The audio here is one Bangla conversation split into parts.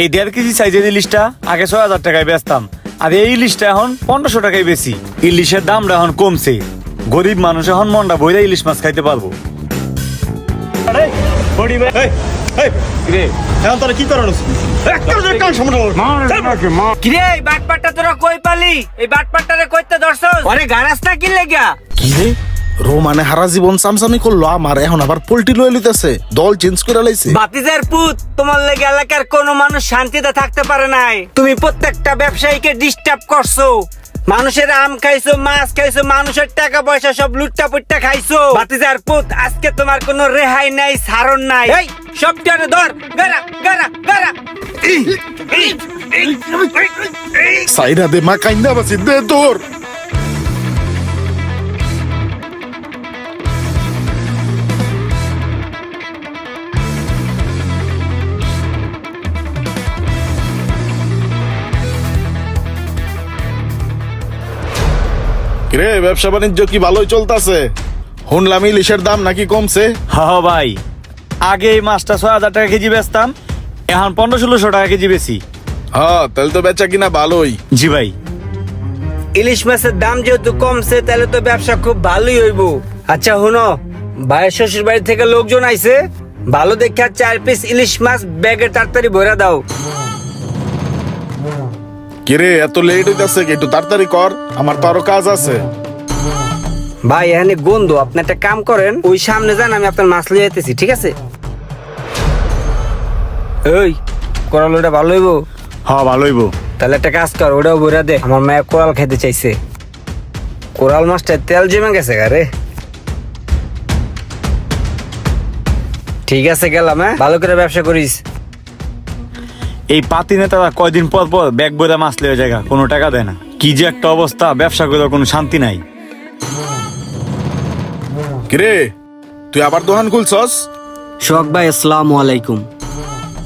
এই দেড় কেজি সাইজের ইলিশটা আগে ছয় হাজার টাকায় বেচতাম। আর এই ইলিশটা এখন পনেরোশো টাকায় বেশি ইলিশের দামটা এখন কমছে। গরিব মানুষ এখন মনটা বইরা ইলিশ মাছ খাইতে পারব। তোরা কি করানো কিরে এই বাটপাটটা তোরা কই পালি? এই বাটপাটটারে কইতে ধরছস? আরে গারাস না কি লেগা কি রে রোমানে হারা জীবন সামসামি করল আমার এখন আবার পোল্ট্রি লয়ে লিতেছে দল চেঞ্জ করে লাইছে বাতিজার পুত তোমার লেগে এলাকার কোনো মানুষ শান্তিতে থাকতে পারে নাই তুমি প্রত্যেকটা ব্যবসায়ীকে ডিস্টার্ব করছ মানুষের আম খাইছো মাছ খাইছো মানুষের টাকা পয়সা সব লুটটা পুট্টা খাইছো বাতিজার পুত আজকে তোমার কোনো রেহাই নাই সারণ নাই এই সবটারে ধর গারা গারা গারা সাইরা দে মা কাইন্দা বাসি দে তোর রে ব্যবসা বাণিজ্য কি ভালোই চলতেছে? শুনলাম ইলিশের দাম নাকি কমছে? হ হ ভাই। আগে এই মাছটা ছয় হাজার টাকা কেজি বেচতাম এখন পনেরো ষোলোশো টাকা কেজি বেশি হ্যাঁ তাহলে তো বেচা কিনা ভালোই। জি ভাই। ইলিশ মাছের দাম যেহেতু কমছে তাহলে তো ব্যবসা খুব ভালোই হইব। আচ্ছা হুনো ভাইয়ের শ্বশুর বাড়ি থেকে লোকজন আইছে। ভালো দেখে চার পিস ইলিশ মাছ ব্যাগে তাড়াতাড়ি ভরে দাও। কিরে এত লেট হইতাছে একটু তাড়াতাড়ি কর আমার তো আরও কাজ আছে। ভাই এখানে গন্ধ আপনি একটা কাম করেন ওই সামনে যান আমি আপনার মাছ লিয়ে যেতেছি ঠিক আছে? কোরাল ওটা ভালো হইব? হ ভালো হইব। তাহলে একটা কাজ কর ওটাও ভরে দে। আমার মায়ের কোরাল খেতে চাইছে। কোরাল মাছটা তেল জমে গেছে গারে ঠিক আছে গেলাম হ্যাঁ? ভালো করে ব্যবসা করিস। এই পাতি নেতারা কয়দিন পর পর ব্যাগ বইরা মাছ লেগে জায়গা কোনো টাকা দেয় না। কি যে একটা অবস্থা ব্যবসা করে কোনো শান্তি নাই। কিরে তুই আবার দোকান খুলছস? শোক ভাই আসসালামু আলাইকুম।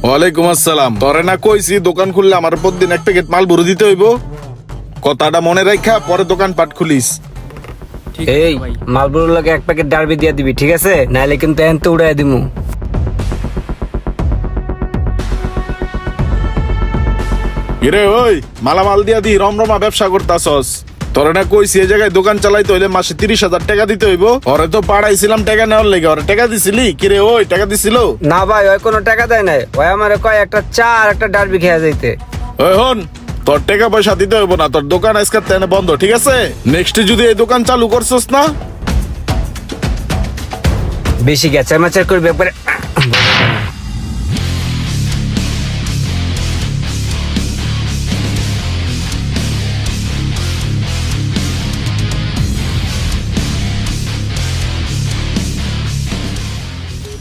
ওয়ালাইকুম আসসালাম। তোরে না কইছি দোকান খুললে আমার প্রতিদিন এক প্যাকেট মাল ভরে দিতে হইব। কথাটা মনে রাখা পরে দোকান পাট খুলিস। এই মালবুর লোকে এক প্যাকেট ডারবি দিয়ে দিবি ঠিক আছে? নাইলে কিন্তু এনতে উড়াই দিমু। কিরে ওই মালামাল দিয়া দি রমরমা ব্যবসা করতাছস। তোরে না কইছি এই জায়গায় দোকান চালাইতে হইলে মাসে তিরিশ হাজার টাকা দিতে হইব। ওরে তো পাড়াইছিলাম টাকা নেওয়ার লেগে ওরে টাকা দিছিলি? কিরে ওই টাকা দিছিল? না ভাই ওই কোনো টাকা দেয় নাই। ওই আমারে কয় একটা চা আর একটা ডারবি খেয়ে যাইতে। ওই হন তোর টাকা পয়সা দিতে হইব না তোর দোকান আজকে তেনে বন্ধ ঠিক আছে? নেক্সট যদি এই দোকান চালু করছস না? বেশি গেছে মাচার করবে একবারে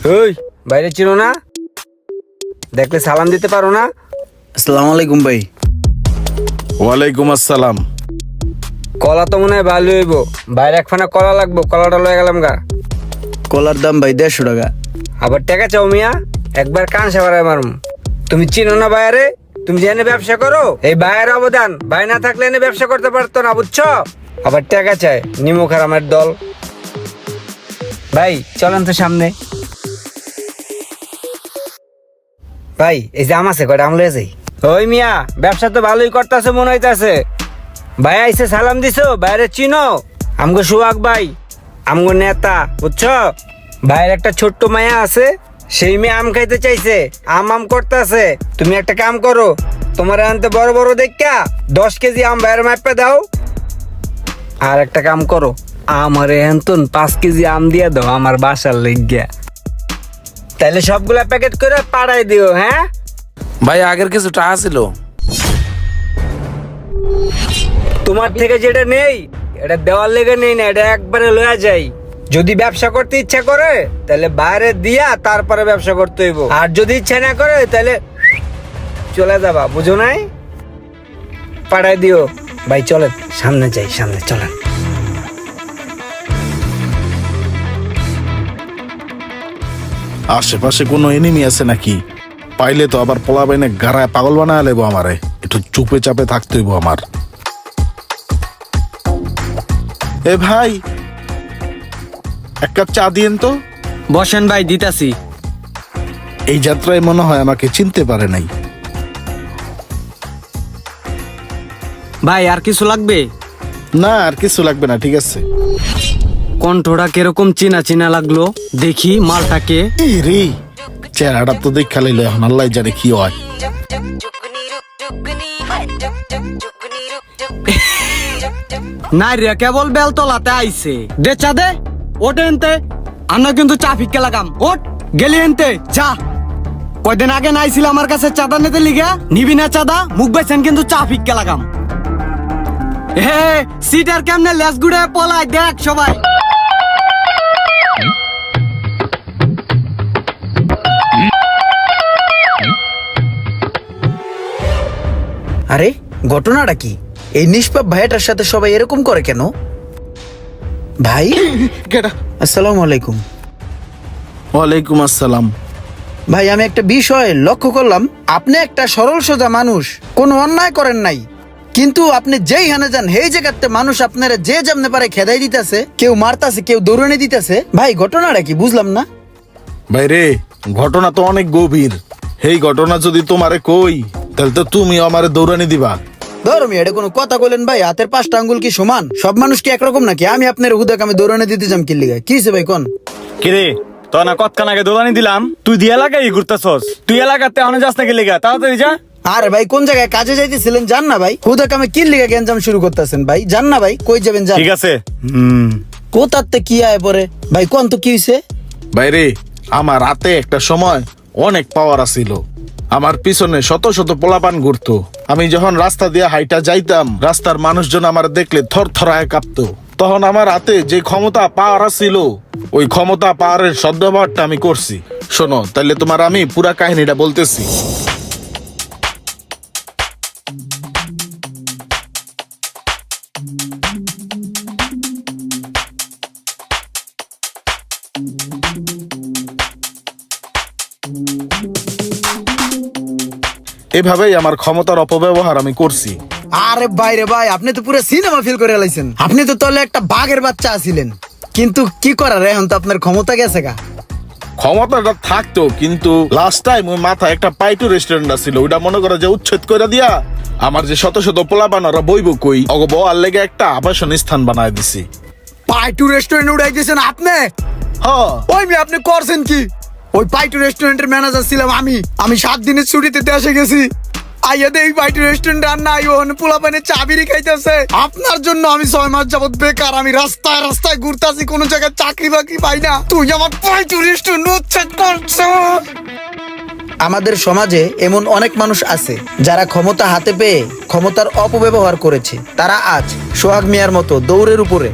ওই বাইরে চিনো না। দেখলে সালাম দিতে পারো না। আসসালামু আলাইকুম ভাই। ওয়ালাইকুম আসসালাম। কলা তো মনে হয় ভালো হইব। বাইরে একখানা কলা লাগবো কলাটা লয়ে গেলাম গা। কলার দাম ভাই দেড়শো টাকা। আবার টাকা চাও মিয়া? একবার কান সাবারায় মারুম। তুমি চিনো না বাইরে? তুমি জেনে ব্যবসা করো? এই ভাইয়ের অবদান। ভাই না থাকলে এনে ব্যবসা করতে পারতো না বুঝছ? আবার টাকা চায় নিমুখ আর আমার দল। ভাই চলেন তো সামনে। ভাই, এই যে আম আছে, কয়টা আম লয়ে যাই? ওই মিয়া, ব্যবসা তো ভালোই করতেছে, মনে হইতাছে। ভাই, আইসে সালাম দিছো? বাইরে চিনো? আমগো সুহাগ ভাই, আমগো নেতা, বুঝছ? ভাইয়ের একটা ছোট্ট মায়া আছে, সেই মেয়ে আম খাইতে চাইছে, আম আম করতেছে। তুমি একটা কাম করো, তোমার আনতে বড় বড় দেখা দশ কেজি আম ভাইয়ের মাপে দাও। আর একটা কাম করো, আমার এন্তন পাঁচ কেজি আম দিয়ে দাও, আমার বাসার লেগিয়া। তাহলে সবগুলা প্যাকেট করে পাড়াই দিও হ্যাঁ? ভাই আগের কিছু টাকা ছিল তোমার থেকে যেটা নেই এটা দেওয়ার লেগে নেই না এটা একবারে লয়া যাই। যদি ব্যবসা করতে ইচ্ছা করে তাহলে বাইরে দিয়া তারপরে ব্যবসা করতে হইব। আর যদি ইচ্ছা না করে তাহলে চলে যাবা বুঝো নাই? পাঠাই দিও। ভাই চলেন সামনে যাই সামনে চলেন। আশেপাশে কোনো এনিমি আছে নাকি? পাইলে তো আবার পোলা বাইনে গাড়ায় পাগল বানায় লেবো আমারে। একটু চুপে চাপে থাকতে হইব আমার। এ ভাই এক কাপ চা দিয়েন তো। বসেন ভাই দিতাছি। এই যাত্রায় মনে হয় আমাকে চিনতে পারে নাই। ভাই আর কিছু লাগবে? না আর কিছু লাগবে না ঠিক আছে। কণ্ঠটা কীরকম চিনা চিনা লাগল? দেখি মালটাকে। এই রে চেহারাটা তো দেখা লাইলো এখন আল্লাহ জানে কি হয়। নাইরিয়া কেবল বেলতলাতে আইছে। দে চা দে ওটে এনতে। আমরা কিন্তু চা ফিক্কে লাগাম। ওট গেলি এনতে চা কয়দিন আগে নাইছিল আমার কাছে চাঁদা নিতে লিগা। নিবি না চাঁদা মুখ বেছেন কিন্তু চা ফিক্কে লাগাম। হে সিটার কেমনে লেস গুড়ে পলাই দেখ সবাই। আরে ঘটনাটা কি? এই নিষ্পাপ ভাইয়াটার সাথে সবাই এরকম করে কেন? ভাই? আসসালামু আলাইকুম। ওয়ালাইকুম আসসালাম। ভাই আমি একটা বিষয় লক্ষ্য করলাম। আপনি একটা সরল সোজা মানুষ কোনো অন্যায় করেন নাই। কিন্তু আপনি যেই হানে যান সেই জায়গাতে মানুষ আপনারা যে যেমনে পারে খেদাই দিতেছে কেউ মারতাছে কেউ দৌড়ানি দিতেছে। ভাই ঘটনাটা কি বুঝলাম না? ভাই রে ঘটনা তো অনেক গভীর। এই ঘটনা যদি তোমারে কই তাহলে তো তুমি আমার দৌড়ানি দিবা। ধরো মি এটা কোনো কথা বলেন ভাই হাতের পাঁচটা আঙ্গুল কি সমান? সব মানুষ কি একরকম নাকি? আমি আপনার হুদাক আমি দৌড়ানি দিতে যাম কি লিগা কি ভাই কোন? কিরে তোর না কতক্ষণ আগে দোলানি দিলাম? তুই দিয়ে এলাকায় ঘুরতেছস তুই এলাকাতে এখন যাস না গেলে তাড়াতাড়ি যা। আরে ভাই কোন জায়গায় কাজে যাইতেছিলেন জান না ভাই? হুদাক আমি কি লিগা গ্যাঞ্জাম শুরু করতেছেন ভাই। জান না ভাই কই যাবেন জান? ঠিক আছে। হুম। কোথাতে কি আয় পরে? ভাই কোন তো কি হইছে? ভাই রে আমার রাতে একটা সময় অনেক পাওয়ার আছিল। আমার পিছনে শত শত পোলাপান ঘুরতো। আমি যখন রাস্তা দিয়ে হাইটা যাইতাম, রাস্তার মানুষজন আমার দেখলে থর থরায় কাঁপতো। তখন আমার হাতে যে ক্ষমতা পাওয়ার ছিল ওই ক্ষমতা পাওয়ারের সদ্ব্যবহারটা আমি করছি। শোনো তাহলে তোমার আমি পুরা কাহিনীটা বলতেছি। এভাবেই আমার ক্ষমতার অপব্যবহার আমি করছি। আরে ভাই রে ভাই আপনি তো পুরো সিনেমা ফিল করে লাইছেন। আপনি তো তাহলে একটা বাঘের বাচ্চা আছিলেন। কিন্তু কি করার এখন তো আপনার ক্ষমতা গেছে গা? ক্ষমতাটা থাকতো কিন্তু লাস্ট টাইম ওই মাথায় একটা পাইটু রেস্টুরেন্ট ছিল ওইটা মনে করে যে উচ্ছেদ করে দিয়া আমার যে শত শত পোলাপান ওরা বইব কই অগ বয়ার লেগে একটা আবাসন স্থান বানায় দিছি। পাইটু রেস্টুরেন্ট উড়াই দিয়েছেন আপনি? হ। ওই আপনি করছেন কি? ওই পাইটু রেস্টুরেন্টের ম্যানেজার ছিলাম আমি। আমি সাত দিনের ছুটিতে দেশে গেছি। আইয়া দেই পাইটু রেস্টুরেন্ট আর নাই ওখানে পোলা পানে চাবিরি খাইতেছে। আপনার জন্য আমি ছয় মাস যাবত বেকার, আমি রাস্তায় রাস্তায় ঘুরতাছি, কোনো জায়গায় চাকরি বাকরি পাই না। তুই আমার পাইটু রেস্টুরেন্ট উচ্ছেদ করছ। আমাদের সমাজে এমন অনেক মানুষ আছে, যারা ক্ষমতা হাতে পেয়ে ক্ষমতার অপব্যবহার করেছে। তারা আজ সোহাগ মিয়ার মতো দৌড়ের উপরে